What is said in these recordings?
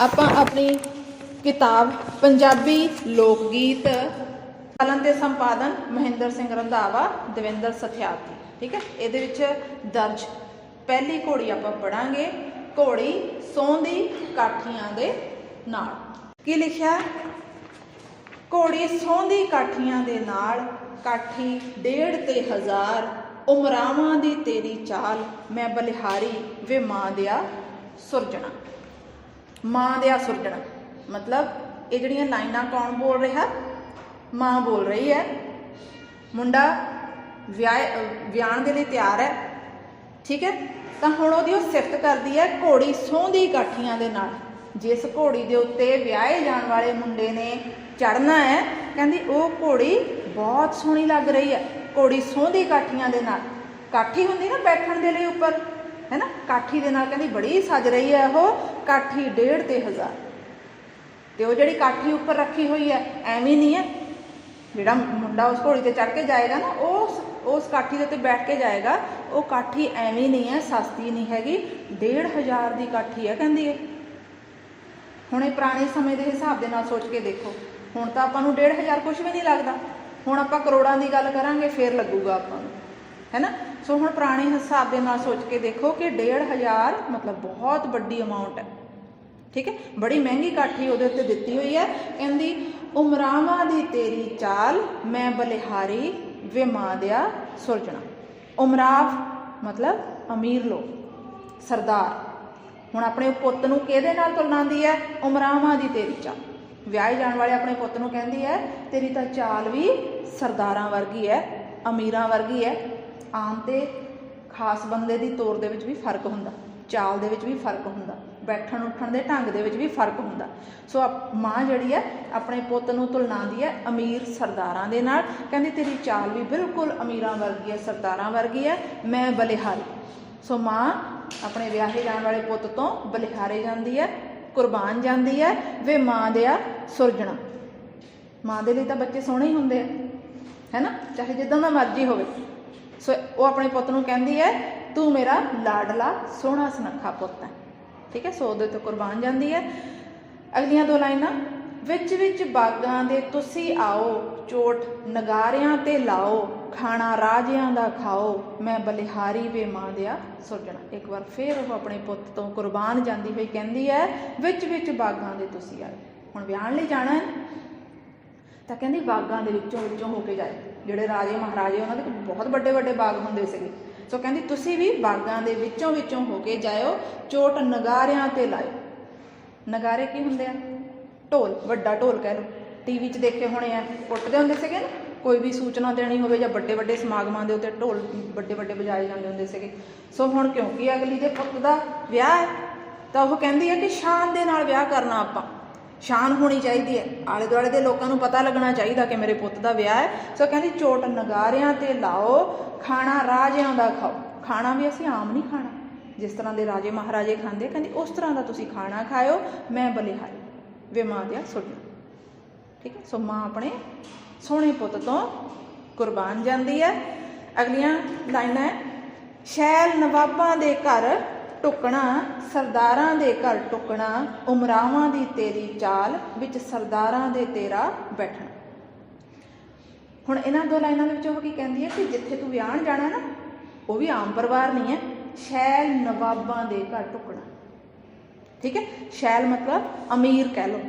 ਆਪਾਂ ਆਪਣੀ ਕਿਤਾਬ ਪੰਜਾਬੀ ਲੋਕ ਗੀਤ ਕਲਮ ਤੇ ਸੰਪਾਦਨ ਮਹਿੰਦਰ ਸਿੰਘ ਰੰਧਾਵਾ, ਦਵਿੰਦਰ ਸਥਿਆਤੀ ਠੀਕ ਹੈ? ਇਹਦੇ ਵਿੱਚ ਦਰਜ ਪਹਿਲੀ ਘੋੜੀ ਆਪਾਂ ਪੜਾਂਗੇ ਘੋੜੀ ਸੌਂਦੀ ਕਾਠੀਆਂ ਦੇ ਨਾਲ। ਕੀ ਲਿਖਿਆ? ਹੈ? ਘੋੜੀ ਸੌਂਦੀ ਕਾਠੀਆਂ ਦੇ ਨਾਲ ਕਾਠੀ ਡੇਢ ਤੇ ਹਜ਼ਾਰ, ਉਮਰਾਵਾਂ ਦੀ ਤੇਰੀ ਚਾਲ, ਮੈਂ ਬਲਿਹਾਰੀ ਵੇ ਮਾਂ ਦਿਆ ਸੁਰਜਣਾ। ਮਾਂ ਦੇ ਆ ਸੁਰਜਣਾ ਮਤਲਬ ਇਹ ਜਿਹੜੀਆਂ ਲਾਈਨਾਂ ਕੌਣ ਬੋਲ ਰਿਹਾ? ਮਾਂ ਬੋਲ ਰਹੀ ਹੈ। ਮੁੰਡਾ ਵਿਆਹ, ਵਿਆਹਣ ਦੇ ਲਈ ਤਿਆਰ ਹੈ। ਠੀਕ ਹੈ? ਤਾਂ ਹੁਣ ਉਹਦੀ ਉਹ ਸਿਫਤ ਕਰਦੀ ਹੈ ਘੋੜੀ ਸੌਂਦੀ ਕਾਠੀਆਂ ਦੇ ਨਾਲ। ਜਿਸ ਘੋੜੀ ਦੇ ਉੱਤੇ ਵਿਆਹੇ ਜਾਣ ਵਾਲੇ ਮੁੰਡੇ ਨੇ ਚੜਨਾ ਹੈ, ਕਹਿੰਦੀ ਉਹ ਘੋੜੀ ਬਹੁਤ ਸੋਹਣੀ ਲੱਗ ਰਹੀ ਹੈ। ਘੋੜੀ ਸੌਂਦੀ ਕਾਠੀਆਂ ਦੇ ਨਾਲ। ਕਾਠੀ ਹੁੰਦੀ ਨਾ ਬੈਠਣ ਦੇ ਲਈ ਉੱਪਰ। ਹੈ ਨਾ ਕਾਠੀ ਦੇ ਨਾਲ ਕਹਿੰਦੀ ਬੜੀ ਸਜ ਰਹੀ ਹੈ ਉਹ, ਕਾਠੀ ਡੇਢ ਤੇ ਹਜ਼ਾਰ। ਤੇ ਉਹ ਜਿਹੜੀ ਕਾਠੀ ਉੱਪਰ ਰੱਖੀ ਹੋਈ ਹੈ, ਐਵੇਂ ਨਹੀਂ ਹੈ। ਜਿਹੜਾ ਮੁੰਡਾ ਉਸ ਘੋੜੀ ਤੇ ਚੜ ਕੇ ਜਾਏਗਾ ਨਾ, ਉਹ ਉਸ ਕਾਠੀ ਦੇ ਉੱਤੇ ਬੈਠ ਕੇ ਜਾਏਗਾ, ਉਹ ਕਾਠੀ ਐਵੇਂ ਨਹੀਂ ਹੈ, ਸਸਤੀ ਨਹੀਂ ਹੈਗੀ। 1500 ਦੀ ਕਾਠੀ ਹੈ ਕਹਿੰਦੀ ਹੈ ਹੁਣ ਇਹ ਪੁਰਾਣੇ ਸਮੇਂ ਦੇ ਹਿਸਾਬ ਦੇ ਨਾਲ ਸੋਚ ਕੇ ਦੇਖੋ। ਹੁਣ ਤਾਂ ਆਪਾਂ ਨੂੰ 1500 ਕੁਝ ਵੀ ਨਹੀਂ ਲੱਗਦਾ। ਹੁਣ ਆਪਾਂ ਕਰੋੜਾਂ ਦੀ ਗੱਲ ਕਰਾਂਗੇ, ਫੇਰ ਲੱਗੂਗਾ ਆਪਾਂ ਨੂੰ। ਹੈਨਾ? ਸੋ ਹੁਣ ਪੁਰਾਣੇ ਹਿਸਾਬ ਦੇ ਨਾਲ ਸੋਚ ਕੇ ਦੇਖੋ ਕਿ 1500 ਮਤਲਬ ਬਹੁਤ ਵੱਡੀ ਅਮਾਉਂਟ ਹੈ। ਠੀਕ ਹੈ? ਬੜੀ ਮਹਿੰਗੀ ਕਾਠੀ ਉਹਦੇ ਉੱਤੇ ਦਿੱਤੀ ਹੋਈ ਹੈ। ਕਹਿੰਦੀ, ਉਮਰਾਵਾਂ ਦੀ ਤੇਰੀ ਚਾਲ, ਮੈਂ ਬਲਿਹਾਰੀ, ਵੇ ਦਿਆ ਸੁਰਜਣਾ। ਉਮਰਾਵ ਮਤਲਬ ਅਮੀਰ ਲੋਕ, ਸਰਦਾਰ। ਹੁਣ ਆਪਣੇ ਪੁੱਤ ਨੂੰ ਕਿਹਦੇ ਨਾਲ ਤੁਲਨਾਉਂਦੀ ਹੈ? ਉਮਰਾਵਾਂ ਦੀ ਤੇਰੀ ਚਾਲ। ਵਿਆਹੇ ਜਾਣ ਵਾਲੇ ਆਪਣੇ ਪੁੱਤ ਨੂੰ ਕਹਿੰਦੀ ਹੈ, ਤੇਰੀ ਤਾਂ ਚਾਲ ਵੀ ਸਰਦਾਰਾਂ ਵਰਗੀ ਹੈ, ਅਮੀਰਾਂ ਵਰਗੀ ਹੈ। ਆਮ ਤੇ ਖਾਸ ਬੰਦੇ ਦੀ ਤੌਰ ਦੇ ਵਿੱਚ ਵੀ ਫ਼ਰਕ ਹੁੰਦਾ, ਚਾਲ ਦੇ ਵਿੱਚ ਵੀ ਫ਼ਰਕ ਹੁੰਦਾ, ਬੈਠਣ ਉੱਠਣ ਦੇ ਢੰਗ ਦੇ ਵਿੱਚ ਵੀ ਫ਼ਰਕ ਹੁੰਦਾ। ਸੋ ਆਪ- ਮਾਂ ਜਿਹੜੀ ਹੈ, ਆਪਣੇ ਪੁੱਤ ਨੂੰ ਤੁਲਨਾਉਂਦੀ ਹੈ ਅਮੀਰ ਸਰਦਾਰਾਂ ਦੇ ਨਾਲ। ਕਹਿੰਦੀ, ਤੇਰੀ ਚਾਲ ਵੀ ਬਿਲਕੁਲ ਅਮੀਰਾਂ ਵਰਗੀ ਹੈ, ਸਰਦਾਰਾਂ ਵਰਗੀ ਹੈ, ਮੈਂ ਬਲਿਹਾਰੀ। ਸੋ ਮਾਂ ਆਪਣੇ ਵਿਆਹੇ ਜਾਣ ਵਾਲੇ ਪੁੱਤ ਤੋਂ ਬਲਿਹਾਰੇ ਜਾਂਦੀ ਹੈ, ਕੁਰਬਾਨ ਜਾਂਦੀ ਹੈ, ਵੇ ਮਾਂ ਦੇ ਆ ਸੁਰਜਣਾ। ਮਾਂ ਦੇ ਲਈ ਤਾਂ ਬੱਚੇ ਸੋਹਣੇ ਹੀ ਹੁੰਦੇ ਆ ਹੈਨਾ ਚਾਹੇ ਜਿੱਦਾਂ ਦਾ ਮਰਜ਼ੀ ਹੋਵੇ। ਸੋ ਉਹ ਆਪਣੇ ਪੁੱਤ ਨੂੰ ਕਹਿੰਦੀ ਹੈ, ਤੂੰ ਮੇਰਾ ਲਾਡਲਾ, ਸੋਹਣਾ, ਸੁਨੱਖਾ ਪੁੱਤ ਹੈ। ਠੀਕ ਹੈ, ਸੋ ਉਹਦੇ ਤੋਂ ਕੁਰਬਾਨ ਜਾਂਦੀ ਹੈ। ਅਗਲੀਆਂ ਦੋ ਲਾਈਨਾਂ, ਵਿੱਚ ਵਿੱਚ ਬਾਗਾਂ ਦੇ ਤੁਸੀਂ ਆਓ, ਚੋਟ ਨਗਾਰਿਆਂ ਤੇ ਲਾਓ, ਖਾਣਾ ਰਾਜਿਆਂ ਦਾ ਖਾਓ, ਮੈਂ ਬਲਿਹਾਰੀ ਵੇ ਮਾਂ ਦਿਆ ਸੁਰਜਣਾ। ਇੱਕ ਵਾਰ ਫੇਰ ਉਹ ਆਪਣੇ ਪੁੱਤ ਤੋਂ ਕੁਰਬਾਨ ਜਾਂਦੀ ਹੋਈ ਕਹਿੰਦੀ ਹੈ, ਵਿੱਚ ਵਿੱਚ ਬਾਗਾਂ ਦੇ ਤੁਸੀਂ ਆਓ। ਹੁਣ ਵਿਆਹਣ ਲਈ ਜਾਣਾ ਹੈ। ਤਾਂ ਕਹਿੰਦੀ ਬਾਗਾਂ ਦੇ ਵਿੱਚੋਂ ਵਿੱਚੋਂ ਹੋ ਕੇ ਜਾਏ। ਜਿਹੜੇ ਰਾਜੇ ਮਹਾਰਾਜੇ, ਉਹਨਾਂ ਦੇ ਬਹੁਤ ਵੱਡੇ ਵੱਡੇ ਬਾਗ ਹੁੰਦੇ ਸੀਗੇ। ਸੋ ਕਹਿੰਦੀ ਤੁਸੀਂ ਵੀ ਬਾਗਾਂ ਦੇ ਵਿੱਚੋਂ ਵਿੱਚੋਂ ਹੋ ਕੇ ਜਾਇਓ, ਚੋਟ ਨਗਾਰਿਆਂ ਤੇ ਲਾਇਓ। ਨਗਾਰੇ ਕੀ ਹੁੰਦੇ ਆ? ਢੋਲ, ਵੱਡਾ ਢੋਲ ਕਹਿ ਲਓ। ਟੀਵੀ 'ਚ ਦੇਖੇ ਹੋਣੇ ਆ, ਕੁੱਟਦੇ ਹੁੰਦੇ ਸੀਗੇ ਨਾ। ਕੋਈ ਵੀ ਸੂਚਨਾ ਦੇਣੀ ਹੋਵੇ ਜਾਂ ਵੱਡੇ ਵੱਡੇ ਸਮਾਗਮਾਂ ਦੇ ਉੱਤੇ ਢੋਲ ਵੱਡੇ ਵੱਡੇ ਵਜਾਏ ਜਾਂਦੇ ਹੁੰਦੇ ਸੀਗੇ। ਸੋ ਹੁਣ ਕਿਉਂਕਿ ਅਗਲੀ ਦੇ ਪੁੱਤ ਦਾ ਵਿਆਹ ਹੈ, ਤਾਂ ਉਹ ਕਹਿੰਦੀ ਹੈ ਕਿ ਸ਼ਾਨ ਦੇ ਨਾਲ ਵਿਆਹ ਕਰਨਾ ਆਪਾਂ। ਸ਼ਾਨ ਹੋਣੀ ਚਾਹੀਦੀ ਹੈ। ਆਲੇ ਦੁਆਲੇ ਦੇ ਲੋਕਾਂ ਨੂੰ ਪਤਾ ਲੱਗਣਾ ਚਾਹੀਦਾ ਕਿ ਮੇਰੇ ਪੁੱਤ ਦਾ ਵਿਆਹ ਹੈ। ਸੋ ਕਹਿੰਦੀ, ਚੋਟ ਨਗਾਰਿਆਂ ਤੇ ਲਾਓ, ਖਾਣਾ ਰਾਜਿਆਂ ਦਾ ਖਾਓ। ਖਾਣਾ ਵੀ ਅਸੀਂ ਆਮ ਨਹੀਂ ਖਾਣਾ। ਜਿਸ ਤਰ੍ਹਾਂ ਦੇ ਰਾਜੇ ਮਹਾਰਾਜੇ ਖਾਂਦੇ, ਕਹਿੰਦੀ, ਉਸ ਤਰ੍ਹਾਂ ਦਾ ਤੁਸੀਂ ਖਾਣਾ ਖਾਇਓ, ਮੈਂ ਬਲਿਹਾਰੀ, ਵੇ ਮਾਂ ਦਿਆ ਸੁਣਨਾ ਠੀਕ ਹੈ? ਸੋ ਮਾਂ ਆਪਣੇ ਸੋਹਣੇ ਪੁੱਤ ਤੋਂ ਕੁਰਬਾਨ ਜਾਂਦੀ ਹੈ। ਅਗਲੀਆਂ ਲਾਈਨਾਂ ਹੈ। ਸ਼ੈਲ ਨਵਾਬਾਂ ਦੇ ਘਰ ਟੁਕਣਾ, ਸਰਦਾਰਾਂ ਦੇ ਘਰ ਟੁਕਣਾ, ਉਮਰਾਵਾਂ ਦੀ ਤੇਰੀ ਚਾਲ ਵਿੱਚ ਸਰਦਾਰਾਂ ਦੇ ਤੇਰਾ ਬੈਠਣਾ। ਹੁਣ ਇਹਨਾਂ ਦੋ ਲਾਈਨਾਂ ਦੇ ਵਿੱਚ ਉਹ ਕੀ ਕਹਿੰਦੀ ਹੈ ਕਿ ਜਿੱਥੇ ਤੂੰ ਵਿਆਹਣ ਜਾਣਾ ਨਾ, ਉਹ ਵੀ ਆਮ ਪਰਿਵਾਰ ਨਹੀਂ ਹੈ। ਸ਼ੈਲ ਨਵਾਬਾਂ ਦੇ ਘਰ ਟੁਕਣਾ। ਠੀਕ ਹੈ? ਸ਼ੈਲ ਮਤਲਬ ਅਮੀਰ ਕਹਿ ਲਓ।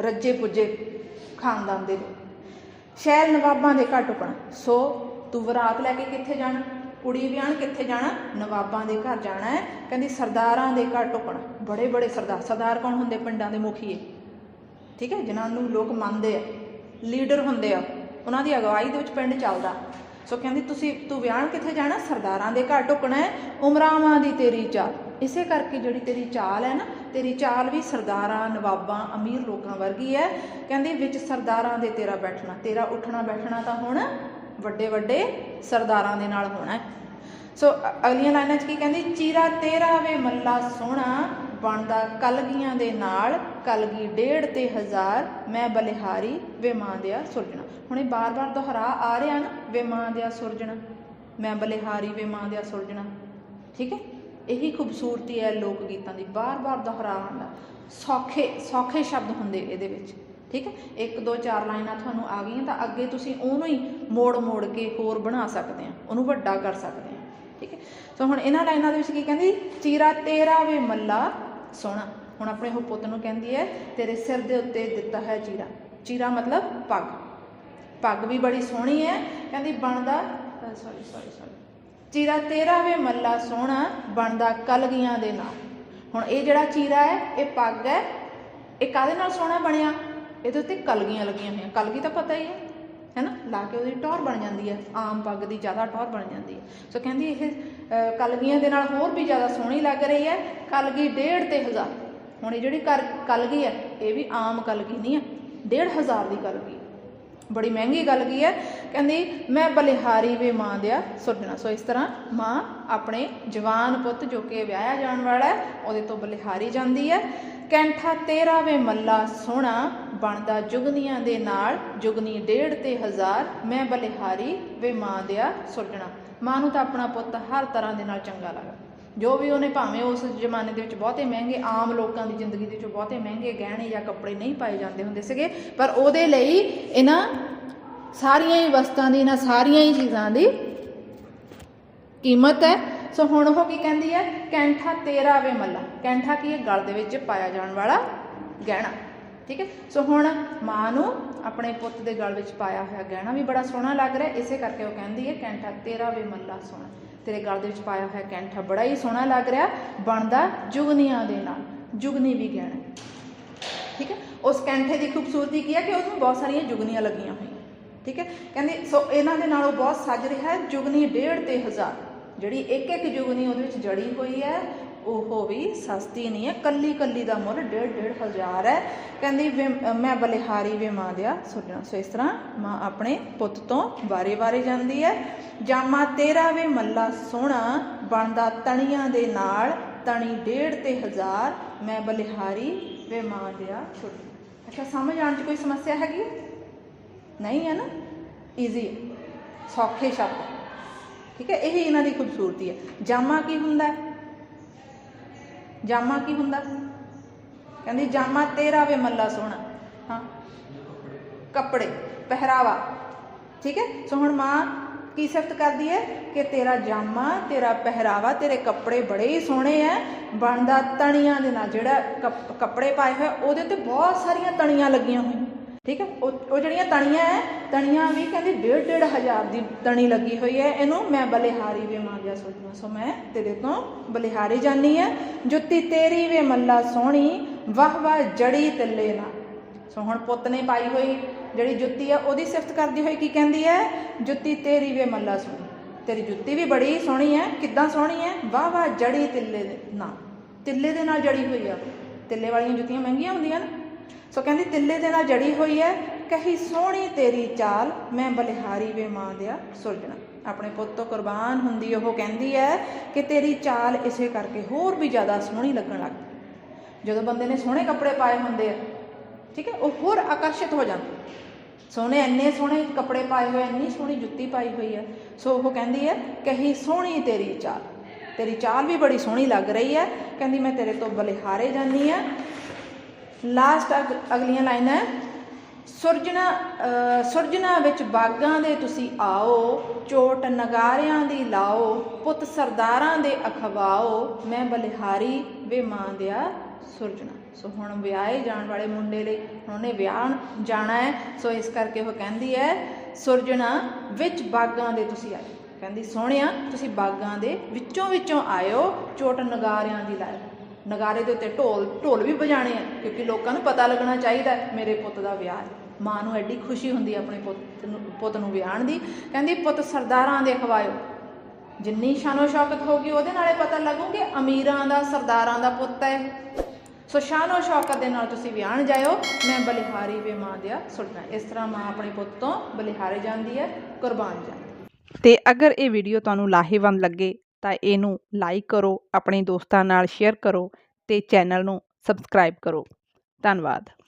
ਰੱਜੇ ਪੁੱਜੇ ਖਾਨਦਾਨ ਦੇ। ਸ਼ੈਲ ਨਵਾਬਾਂ ਦੇ ਘਰ ਟੁਕਣਾ। ਸੋ ਤੂੰ ਵਰਾਤ ਲੈ ਕੇ ਕਿੱਥੇ ਜਾਣਾ? ਕੁੜੀ ਵਿਆਹਣ ਕਿੱਥੇ ਜਾਣਾ? ਨਵਾਬਾਂ ਦੇ ਘਰ ਜਾਣਾ ਹੈ। ਕਹਿੰਦੀ, ਸਰਦਾਰਾਂ ਦੇ ਘਰ ਟੁਕਣਾ। ਬੜੇ ਬੜੇ ਸਰਦਾਰ। ਸਰਦਾਰ ਕੌਣ ਹੁੰਦੇ? ਪਿੰਡਾਂ ਦੇ ਮੁਖੀਏ ਠੀਕ ਹੈ? ਜਿਨ੍ਹਾਂ ਨੂੰ ਲੋਕ ਮੰਨਦੇ ਆ। ਲੀਡਰ ਹੁੰਦੇ ਆ। ਉਹਨਾਂ ਦੀ ਅਗਵਾਈ ਦੇ ਵਿੱਚ ਪਿੰਡ ਚੱਲਦਾ। ਸੋ ਕਹਿੰਦੀ, ਤੁਸੀਂ, ਤੂੰ ਵਿਆਹਣ ਕਿੱਥੇ ਜਾਣਾ? ਸਰਦਾਰਾਂ ਦੇ ਘਰ ਟੁਕਣਾ ਹੈ। ਉਮਰਾਵਾਂ ਦੀ ਤੇਰੀ ਚਾਲ। ਇਸੇ ਕਰਕੇ ਜਿਹੜੀ ਤੇਰੀ ਚਾਲ ਹੈ ਨਾ, ਤੇਰੀ ਚਾਲ ਵੀ ਸਰਦਾਰਾਂ, ਨਵਾਬਾਂ, ਅਮੀਰ ਲੋਕਾਂ ਵਰਗੀ ਹੈ। ਕਹਿੰਦੀ, ਵਿੱਚ ਸਰਦਾਰਾਂ ਦੇ ਤੇਰਾ ਬੈਠਣਾ। ਤੇਰਾ ਉੱਠਣਾ ਬੈਠਣਾ ਤਾਂ ਹੁਣ ਵੱਡੇ ਵੱਡੇ ਸਰਦਾਰਾਂ ਦੇ ਨਾਲ ਹੋਣਾ ਸੋ ਅਗਲੀਆਂ ਲਾਈਨਾਂ 'ਚ ਕੀ ਕਹਿੰਦੀ? ਚੀਰਾ ਤੇਰਾ ਵੇ ਮੱਲਾ ਸੋਹਣਾ, ਬਣਦਾ ਕਲਗੀਆਂ ਦੇ ਨਾਲ, ਕਲਗੀ ਡੇਢ ਤੇ ਹਜ਼ਾਰ, ਮੈਂ ਬਲਿਹਾਰੀ ਵੇ ਮਾਂ ਦਿਆ ਸੁਰਜਣਾ। ਹੁਣ ਇਹ ਬਾਰ-ਬਾਰ ਦੁਹਰਾ ਆ ਰਿਹਾ ਨਾ, ਵੇ ਮਾਂ ਦਿਆ ਸੁਰਜਣਾ, ਮੈਂ ਬਲਿਹਾਰੀ ਵੇ ਮਾਂ ਦਿਆ ਸੁਰਜਣਾ। ਠੀਕ ਹੈ? ਇਹੀ ਖੂਬਸੂਰਤੀ ਹੈ ਲੋਕ ਗੀਤਾਂ ਦੀ, ਬਾਰ-ਬਾਰ ਦੁਹਰਾਉਣ ਦਾ। ਸੌਖੇ ਸੌਖੇ ਸ਼ਬਦ ਹੁੰਦੇ ਇਹਦੇ ਵਿੱਚ। ਠੀਕ ਹੈ? ਇੱਕ, ਦੋ, ਚਾਰ ਲਾਈਨਾਂ ਤੁਹਾਨੂੰ ਆ ਗਈਆਂ ਤਾਂ ਅੱਗੇ ਤੁਸੀਂ ਉਹਨੂੰ ਹੀ ਮੋੜ-ਮੋੜ ਕੇ ਹੋਰ ਬਣਾ ਸਕਦੇ ਹਾਂ, ਉਹਨੂੰ ਵੱਡਾ ਕਰ ਸਕਦੇ ਹਾਂ, ਠੀਕ ਹੈ? ਸੋ ਹੁਣ ਇਹਨਾਂ ਲਾਈਨਾਂ ਦੇ ਵਿੱਚ ਕੀ ਕਹਿੰਦੀ? ਚੀਰਾ ਤੇਰਾ ਵੇ ਮੱਲਾ ਸੋਹਣਾ। ਹੁਣ ਆਪਣੇ ਉਹ ਪੁੱਤ ਨੂੰ ਕਹਿੰਦੀ ਹੈ, ਤੇਰੇ ਸਿਰ ਦੇ ਉੱਤੇ ਦਿੱਤਾ ਹੈ ਚੀਰਾ। ਚੀਰਾ ਮਤਲਬ ਪੱਗ। ਪੱਗ ਵੀ ਬੜੀ ਸੋਹਣੀ ਹੈ, ਕਹਿੰਦੀ ਬਣਦਾ ਸੌਰੀ ਸੌਰੀ ਸੌਰੀ ਚੀਰਾ ਤੇਰਾ ਵੇ ਮੱਲਾ ਸੋਹਣਾ ਬਣਦਾ ਕਲਗੀਆਂ ਦੇ ਨਾਲ। ਹੁਣ ਇਹ ਜਿਹੜਾ ਚੀਰਾ ਹੈ, ਇਹ ਪੱਗ ਹੈ, ਇਹ ਕਾਦੇ ਨਾਲ ਸੋਹਣਾ ਬਣਿਆ? ਇਹਦੇ ਉੱਤੇ ਕਲਗੀਆਂ ਲੱਗੀਆਂ ਹੋਈਆਂ। ਕਲਗੀ ਤਾਂ ਪਤਾ ਹੀ ਹੈ। ਹੈਨਾ? ਲਾ ਕੇ ਉਹਦੀ ਟੌਰ ਬਣ ਜਾਂਦੀ ਹੈ ਆਮ ਪੱਗ ਦੀ ਜ਼ਿਆਦਾ ਟੌਰ ਬਣ ਜਾਂਦੀ ਹੈ ਸੋ ਕਹਿੰਦੀ ਇਹ ਕਲਗੀਆਂ ਦੇ ਨਾਲ ਹੋਰ ਵੀ ਜ਼ਿਆਦਾ ਸੋਹਣੀ ਲੱਗ ਰਹੀ ਹੈ, ਕਲਗੀ ਡੇਢ ਤੇ ਹਜ਼ਾਰ। ਹੁਣ ਇਹ ਜਿਹੜੀ ਕਰ, ਕਲਗੀ ਹੈ, ਇਹ ਵੀ ਆਮ ਕਲਗੀ ਨਹੀਂ ਹੈ, ਡੇਢ ਹਜ਼ਾਰ ਦੀ ਕਲਗੀ। ਬੜੀ ਮਹਿੰਗੀ ਗੱਲ ਕੀ ਹੈ। ਕਹਿੰਦੀ, ਮੈਂ ਬਲਿਹਾਰੀ ਵੇ ਮਾਂ ਦਿਆ ਸੁਰਜਣਾ ਸੋ ਇਸ ਤਰ੍ਹਾਂ ਮਾਂ ਆਪਣੇ ਜਵਾਨ ਪੁੱਤ ਜੋ ਕਿ ਵਿਆਹਿਆ ਜਾਣ ਵਾਲਾ ਹੈ, ਉਹਦੇ ਤੋਂ ਬਲਿਹਾਰੀ ਜਾਂਦੀ ਹੈ। ਕੈਂਠਾ ਤੇਰਾ ਵੇ ਮੱਲਾ ਸੋਹਣਾ ਬਣਦਾ ਜੁਗਨੀਆਂ ਦੇ ਨਾਲ, ਜੁਗਨੀ ਡੇਢ ਤੇ ਹਜ਼ਾਰ, ਮੈਂ ਬਲਿਹਾਰੀ ਵੇ ਮਾਂ ਦਿਆ ਸੁੱਟਣਾ। ਮਾਂ ਨੂੰ ਤਾਂ ਆਪਣਾ ਪੁੱਤ ਹਰ ਤਰ੍ਹਾਂ ਦੇ ਨਾਲ ਚੰਗਾ ਲੱਗਦਾ। ਜੋ ਵੀ ਉਹਨੇ ਭਾਵੇਂ ਉਸ ਜ਼ਮਾਨੇ ਦੇ ਵਿੱਚ ਬਹੁਤੇ ਮਹਿੰਗੇ, ਆਮ ਲੋਕਾਂ ਦੀ ਜ਼ਿੰਦਗੀ ਦੇ ਵਿੱਚ ਬਹੁਤੇ ਮਹਿੰਗੇ ਗਹਿਣੇ ਜਾਂ ਕੱਪੜੇ ਨਹੀਂ ਪਾਏ ਜਾਂਦੇ ਹੁੰਦੇ ਸੀਗੇ, ਪਰ ਉਹਦੇ ਲਈ ਇਹਨਾਂ ਸਾਰੀਆਂ ਹੀ ਵਸਤਾਂ ਦੀ, ਇਹਨਾਂ ਸਾਰੀਆਂ ਹੀ ਚੀਜ਼ਾਂ ਦੀ ਕੀਮਤ ਹੈ। ਸੋ ਹੁਣ ਉਹ ਕੀ ਕਹਿੰਦੀ ਹੈ? ਕੈਂਠਾ ਤੇਰਾ ਵੇ ਮੱਲਾ। ਕੈਂਠਾ ਕੀ ਹੈ? ਗਲ ਦੇ ਵਿੱਚ ਪਾਇਆ ਜਾਣ ਵਾਲਾ ਗਹਿਣਾ। ਠੀਕ ਹੈ? ਸੋ ਹੁਣ ਮਾਂ ਨੂੰ ਆਪਣੇ ਪੁੱਤ ਦੇ ਗਲ ਵਿੱਚ ਪਾਇਆ ਹੋਇਆ ਗਹਿਣਾ ਵੀ ਬੜਾ ਸੋਹਣਾ ਲੱਗ ਰਿਹਾ ਇਸੇ ਕਰਕੇ ਉਹ ਕਹਿੰਦੀ ਹੈ, ਕੈਂਠਾ ਤੇਰਾ ਵੇ ਮੱਲਾ ਸੋਹਣਾ। ਤੇਰੇ ਗਲ ਦੇ ਵਿੱਚ ਪਾਇਆ ਹੋਇਆ ਕੈਂਠਾ ਬੜਾ ਹੀ ਸੋਹਣਾ ਲੱਗ ਰਿਹਾ। ਬਣਦਾ ਜੁਗਨੀਆਂ ਦੇ ਨਾਲ। ਜੁਗਨੀ ਵੀ ਗਹਿਣਾ। ਠੀਕ ਹੈ? ਉਸ ਕੈਂਠੇ ਦੀ ਖੂਬਸੂਰਤੀ ਕੀ ਹੈ ਕਿ ਉਹਨੂੰ ਬਹੁਤ ਸਾਰੀਆਂ ਜੁਗਨੀਆਂ ਲੱਗੀਆਂ ਹੋਈਆਂ। ਠੀਕ ਹੈ? ਕਹਿੰਦੇ, ਸੋ ਇਹਨਾਂ ਦੇ ਨਾਲ ਉਹ ਬਹੁਤ ਸੱਜ ਰਿਹਾ ਹੈ। ਜੁਗਨੀ ਡੇਢ ਤੇ ਹਜ਼ਾਰ। ਜਿਹੜੀ ਇੱਕ ਇੱਕ ਜੁਗਨੀ ਉਹਦੇ ਵਿੱਚ ਜੜੀ ਹੋਈ ਹੈ, ਉਹ ਵੀ ਸਸਤੀ ਨਹੀਂ ਹੈ। ਕੱਲੀ ਕੱਲੀ ਦਾ ਮੁੱਲ ਡੇਢ ਡੇਢ ਹਜ਼ਾਰ ਹੈ। ਕਹਿੰਦੀ ਵੇ- ਮੈਂ ਬਲਿਹਾਰੀ ਵੇ ਮਾਂ ਦਿਆ ਸੁਣਨਾ ਸੋ ਇਸ ਤਰ੍ਹਾਂ ਮਾਂ ਆਪਣੇ ਪੁੱਤ ਤੋਂ ਵਾਰੇ ਵਾਰੇ ਜਾਂਦੀ ਹੈ। ਜਾਮਾ ਤੇਰਾ ਵੇ ਮੱਲਾ ਸੋਹਣਾ, ਬਣਦਾ ਤਣੀਆਂ ਦੇ ਨਾਲ, ਤਣੀ ਡੇਢ ਤੇ ਹਜ਼ਾਰ, ਮੈਂ ਬਲਿਹਾਰੀ ਵੇ ਮਾਂ ਦਿਆ। ਸੁਣਨਾ ਅੱਛਾ, ਸਮਝ ਆਉਣ 'ਚ ਕੋਈ ਸਮੱਸਿਆ ਹੈਗੀ? ਨਹੀਂ ਹੈ ਨਾ? ਈਜ਼ੀ ਸੌਖੇ ਸ਼ਬਦ। ਠੀਕ ਹੈ? ਇਹ ਇਹਨਾਂ ਦੀ ਖੂਬਸੂਰਤੀ ਹੈ। ਜਾਮਾ ਕੀ ਹੁੰਦਾ? ਜਾਮਾ ਕੀ ਹੁੰਦਾ? ਕਹਿੰਦੀ, ਜਾਮਾ ਤੇਰਾ ਵੇ ਮੱਲਾ ਸੋਹਣਾ। ਹਾਂ। ਕੱਪੜੇ, ਪਹਿਰਾਵਾ। ਠੀਕ ਹੈ? ਸੋ ਹੁਣ ਮਾਂ ਕੀ ਸਿਫਤ ਕਰਦੀ ਹੈ? ਕਿ ਤੇਰਾ ਜਾਮਾ, ਤੇਰਾ ਪਹਿਰਾਵਾ, ਤੇਰੇ ਕੱਪੜੇ ਬੜੇ ਹੀ ਸੋਹਣੇ ਐ। ਬਣਦਾ ਤਣੀਆਂ ਦੇ ਨਾਲ। ਜਿਹੜਾ ਕੱਪ- ਕੱਪੜੇ ਪਾਏ ਹੋਏ, ਉਹਦੇ ਤੇ ਬਹੁਤ ਸਾਰੀਆਂ ਤਣੀਆਂ ਲੱਗੀਆਂ ਹੋਈਆਂ। ਠੀਕ ਹੈ? ਉਹ ਉਹ ਜਿਹੜੀਆਂ ਤਣੀਆਂ ਹੈ, ਤਣੀਆਂ ਵੀ ਕਹਿੰਦੀ ਡੇਢ ਡੇਢ ਹਜ਼ਾਰ ਦੀ ਤਣੀ ਲੱਗੀ ਹੋਈ ਹੈ। ਇਹਨੂੰ ਮੈਂ ਬਲਿਹਾਰੀ ਵੇ ਮਾਂ ਦਿਆ ਸੋਚਣਾ। ਸੋ ਮੈਂ ਤੇਰੇ ਤੋਂ ਬਲਿਹਾਰੀ ਜਾਨੀ ਐ ਜੁੱਤੀ ਤੇਰੀ ਵੇ ਮੱਲਾ ਸੋਹਣੀ, ਵਾਹ ਵਾਹ ਜੜੀ ਤਿੱਲੇ ਨਾ ਸੋ ਹੁਣ ਪੁੱਤ ਨੇ ਪਾਈ ਹੋਈ ਜਿਹੜੀ ਜੁੱਤੀ ਆ, ਉਹਦੀ ਸਿਫਤ ਕਰਦੀ ਹੋਈ ਕੀ ਕਹਿੰਦੀ ਹੈ? ਜੁੱਤੀ ਤੇਰੀ ਵੇ ਮੱਲਾ ਸੋਹਣੀ। ਤੇਰੀ ਜੁੱਤੀ ਵੀ ਬੜੀ ਸੋਹਣੀ ਹੈ। ਕਿੱਦਾਂ ਸੋਹਣੀ ਹੈ? ਵਾਹ ਵਾਹ ਜੜੀ ਤਿੱਲੇ ਦੇ ਤਿੱਲੇ ਦੇ ਨਾਲ ਜੜੀ ਹੋਈ ਆ। ਤਿੱਲੇ ਵਾਲੀਆਂ ਜੁੱਤੀਆਂ ਮਹਿੰਗੀਆਂ ਹੁੰਦੀਆਂ ਨੇ। ਸੋ ਕਹਿੰਦੀ ਤਿੱਲੇ ਦੇ ਨਾਲ ਜੜੀ ਹੋਈ ਹੈ ਕਹੀ ਸੋਹਣੀ ਤੇਰੀ ਚਾਲ, ਮੈਂ ਬਲਿਹਾਰੀ ਵੇ ਮਾਂ ਦਿਆ ਸੁਲਝਣਾ। ਆਪਣੇ ਪੁੱਤ ਤੋਂ ਕੁਰਬਾਨ ਹੁੰਦੀ ਉਹ ਕਹਿੰਦੀ ਹੈ ਕਿ ਤੇਰੀ ਚਾਲ ਇਸੇ ਕਰਕੇ ਹੋਰ ਵੀ ਜ਼ਿਆਦਾ ਸੋਹਣੀ ਲੱਗਣ ਲੱਗ ਜਦੋਂ ਬੰਦੇ ਨੇ ਸੋਹਣੇ ਕੱਪੜੇ ਪਾਏ ਹੁੰਦੇ ਆ, ਠੀਕ ਹੈ ਉਹ ਹੋਰ ਆਕਰਸ਼ਿਤ ਹੋ ਜਾਂਦਾ। ਸੋਹਣੇ ਇੰਨੇ ਸੋਹਣੇ ਕੱਪੜੇ ਪਾਏ ਹੋਏ, ਇੰਨੀ ਸੋਹਣੀ ਜੁੱਤੀ ਪਾਈ ਹੋਈ ਹੈ ਸੋ ਉਹ ਕਹਿੰਦੀ ਹੈ ਕਹੀ ਸੋਹਣੀ ਤੇਰੀ ਚਾਲ। ਤੇਰੀ ਚਾਲ ਵੀ ਬੜੀ ਸੋਹਣੀ ਲੱਗ ਰਹੀ ਹੈ ਕਹਿੰਦੀ, ਮੈਂ ਤੇਰੇ ਤੋਂ ਬਲਿਹਾਰੇ ਜਾਨੀ ਆ ਲਾਸਟ ਅਗਲੀਆਂ ਲਾਈਨ ਹੈ। ਸੁਰਜਣਾ ਸੁਰਜਣਾ ਵਿੱਚ ਬਾਗਾਂ ਦੇ ਤੁਸੀਂ ਆਓ, ਚੋਟ ਨਗਾਰਿਆਂ ਦੀ ਲਾਓ, ਪੁੱਤ ਸਰਦਾਰਾਂ ਦੇ ਅਖਵਾਓ, ਮੈਂ ਬਲਿਹਾਰੀ ਵੇ ਮਾਂ ਦਿਆ ਸੁਰਜਣਾ। ਸੋ ਹੁਣ ਵਿਆਹੇ ਜਾਣ ਵਾਲੇ ਮੁੰਡੇ ਲਈ ਹੁਣ ਉਹਨੇ ਵਿਆਹ ਜਾਣਾ ਹੈ। ਸੋ ਇਸ ਕਰਕੇ ਉਹ ਕਹਿੰਦੀ ਹੈ, ਸੁਰਜਣਾ ਵਿੱਚ ਬਾਗਾਂ ਦੇ ਤੁਸੀਂ ਆਏ ਕਹਿੰਦੀ, ਸੋਹਣਿਆ, ਤੁਸੀਂ ਬਾਗਾਂ ਦੇ ਵਿੱਚੋਂ ਵਿੱਚੋਂ ਆਇਓ, ਚੋਟ ਨਗਾਰਿਆਂ ਦੀ ਲਾਇਓ। ਨਗਾਰੇ ਦੇ ਉੱਤੇ ਢੋਲ ਢੋਲ ਵੀ ਵਜਾਣੇ ਆ, ਕਿਉਂਕਿ ਲੋਕਾਂ ਨੂੰ ਪਤਾ ਲੱਗਣਾ ਚਾਹੀਦਾ ਮੇਰੇ ਪੁੱਤ ਦਾ ਵਿਆਹ ਹੈ। ਮਾਂ ਨੂੰ ਐਡੀ ਖੁਸ਼ੀ ਹੁੰਦੀ ਹੈ ਆਪਣੇ ਪੁੱਤ ਨੂੰ ਪੁੱਤ ਨੂੰ ਵਿਆਹਣ ਦੀ। ਕਹਿੰਦੀ, ਪੁੱਤ ਸਰਦਾਰਾਂ ਦੇ ਖਵਾਇਓ ਜਿੰਨੀ ਸ਼ਾਨੋ ਸ਼ੌਕਤ ਹੋਗੀ ਉਹਦੇ ਨਾਲੇ ਪਤਾ ਲੱਗੂ ਕਿ ਅਮੀਰਾਂ ਦਾ, ਸਰਦਾਰਾਂ ਦਾ ਪੁੱਤ ਹੈ। ਸੋ ਸ਼ਾਨੋ ਸ਼ੌਕਤ ਦੇ ਨਾਲ ਤੁਸੀਂ ਵਿਆਹਣ ਜਾਇਓ। ਮੈਂ ਬਲਿਹਾਰੀ ਵੇ ਮਾਂ ਦਿਆ ਸੁਣਨਾ ਇਸ ਤਰ੍ਹਾਂ ਮਾਂ ਆਪਣੇ ਪੁੱਤ ਤੋਂ ਬਲਿਹਾਰੇ ਜਾਂਦੀ ਹੈ, ਕੁਰਬਾਨ ਜਾਂਦੀ ਤੇ ਅਗਰ ਇਹ ਵੀਡੀਓ ਤੁਹਾਨੂੰ ਲਾਹੇਵੰਦ ਲੱਗੇ ਤਾਂ ਇਹਨੂੰ ਲਾਈਕ ਕਰੋ, ਆਪਣੇ ਦੋਸਤਾਂ ਨਾਲ ਸ਼ੇਅਰ ਕਰੋ ਅਤੇ ਚੈਨਲ ਨੂੰ ਸਬਸਕ੍ਰਾਈਬ ਕਰੋ। ਧੰਨਵਾਦ।